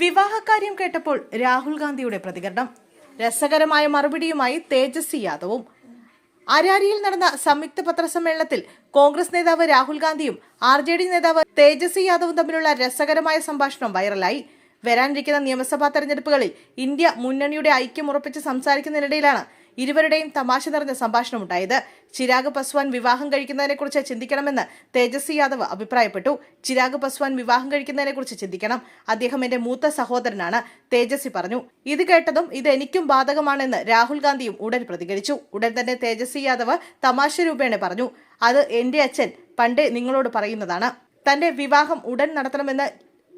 വിവാഹകാര്യം കേട്ടപ്പോൾ രാഹുൽ ഗാന്ധിയുടെ പ്രതികരണം. രസകരമായ മറുപടിയുമായി തേജസ്വി യാദവും. അരാരിയിൽ നടന്ന സംയുക്ത പത്രസമ്മേളനത്തിൽ കോൺഗ്രസ് നേതാവ് രാഹുൽ ഗാന്ധിയും ആർ ജെ ഡി നേതാവ് തേജസ്വി യാദവും തമ്മിലുള്ള രസകരമായ സംഭാഷണം വൈറലായി. വരാനിരിക്കുന്ന നിയമസഭാ തെരഞ്ഞെടുപ്പുകളിൽ ഇന്ത്യ മുന്നണിയുടെ ഐക്യം ഉറപ്പിച്ച് സംസാരിക്കുന്നതിനിടയിലാണ് ഇരുവരുടെയും തമാശ നിറഞ്ഞ സംഭാഷണം ഉണ്ടായത് ചിരാഗ് പസ്വാൻ വിവാഹം കഴിക്കുന്നതിനെക്കുറിച്ച് ചിന്തിക്കണമെന്ന് തേജസ്വി യാദവ് അഭിപ്രായപ്പെട്ടു. ചിരാഗ് പസ്വാൻ വിവാഹം കഴിക്കുന്നതിനെക്കുറിച്ച് ചിന്തിക്കണം. അദ്ദേഹം എന്റെ മൂത്ത സഹോദരനാണ് തേജസ്വി പറഞ്ഞു. ഇത് കേട്ടതും ഇത് എനിക്കും ബാധകമാണെന്ന് രാഹുൽ ഗാന്ധിയും ഉടൻ പ്രതികരിച്ചു. ഉടൻ തന്നെ തേജസ്വി യാദവ് തമാശ രൂപേണ പറഞ്ഞു. അത് എന്റെ അച്ഛൻ പണ്ടേ നിങ്ങളോട് പറയുന്നതാണ്. തന്റെ വിവാഹം ഉടൻ നടത്തണമെന്ന്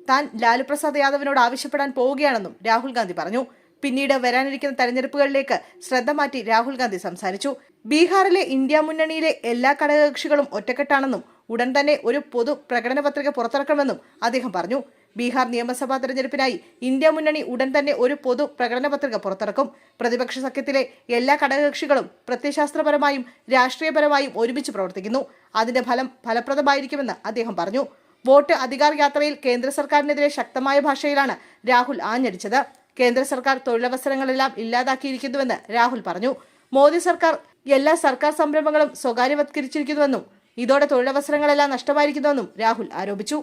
താൻ ലാലുപ്രസാദ് യാദവിനോട് ആവശ്യപ്പെടാൻ പോവുകയാണെന്നും രാഹുൽ ഗാന്ധി പറഞ്ഞു. പിന്നീട് വരാനിരിക്കുന്ന തെരഞ്ഞെടുപ്പുകളിലേക്ക് ശ്രദ്ധ മാറ്റി രാഹുൽ ഗാന്ധി സംസാരിച്ചു. ബീഹാറിലെ ഇന്ത്യ മുന്നണിയിലെ എല്ലാ ഘടകകക്ഷികളും ഒറ്റക്കെട്ടാണെന്നും ഉടൻ തന്നെ ഒരു പൊതു പ്രകടന പത്രിക പുറത്തിറക്കണമെന്നും അദ്ദേഹം പറഞ്ഞു. ബീഹാർ നിയമസഭാ തെരഞ്ഞെടുപ്പിനായി ഇന്ത്യ മുന്നണി ഉടൻ തന്നെ ഒരു പൊതു പ്രകടന പത്രിക പുറത്തിറക്കും. പ്രതിപക്ഷ സഖ്യത്തിലെ എല്ലാ ഘടകകക്ഷികളും പ്രത്യശാസ്ത്രപരമായും രാഷ്ട്രീയപരമായും ഒരുമിച്ച് പ്രവർത്തിക്കുന്നു. അതിന്റെ ഫലം ഫലപ്രദമായിരിക്കുമെന്ന് അദ്ദേഹം പറഞ്ഞു. വോട്ട് അധികാർ യാത്രയിൽ കേന്ദ്ര സർക്കാരിനെതിരെ ശക്തമായ ഭാഷയിലാണ് രാഹുൽ ആഞ്ഞടിച്ചത്. കേന്ദ്ര സർക്കാർ തൊഴിലവസരങ്ങളെല്ലാം ഇല്ലാതാക്കിയിരിക്കുന്നുവെന്ന് രാഹുൽ പറഞ്ഞു. മോദി സർക്കാർ എല്ലാ സർക്കാർ സംരംഭങ്ങളും സ്വകാര്യവത്കരിച്ചിരിക്കുന്നുവെന്നും ഇതോടെ തൊഴിലവസരങ്ങളെല്ലാം നഷ്ടമായിരിക്കുന്നുവെന്നും രാഹുൽ ആരോപിച്ചു.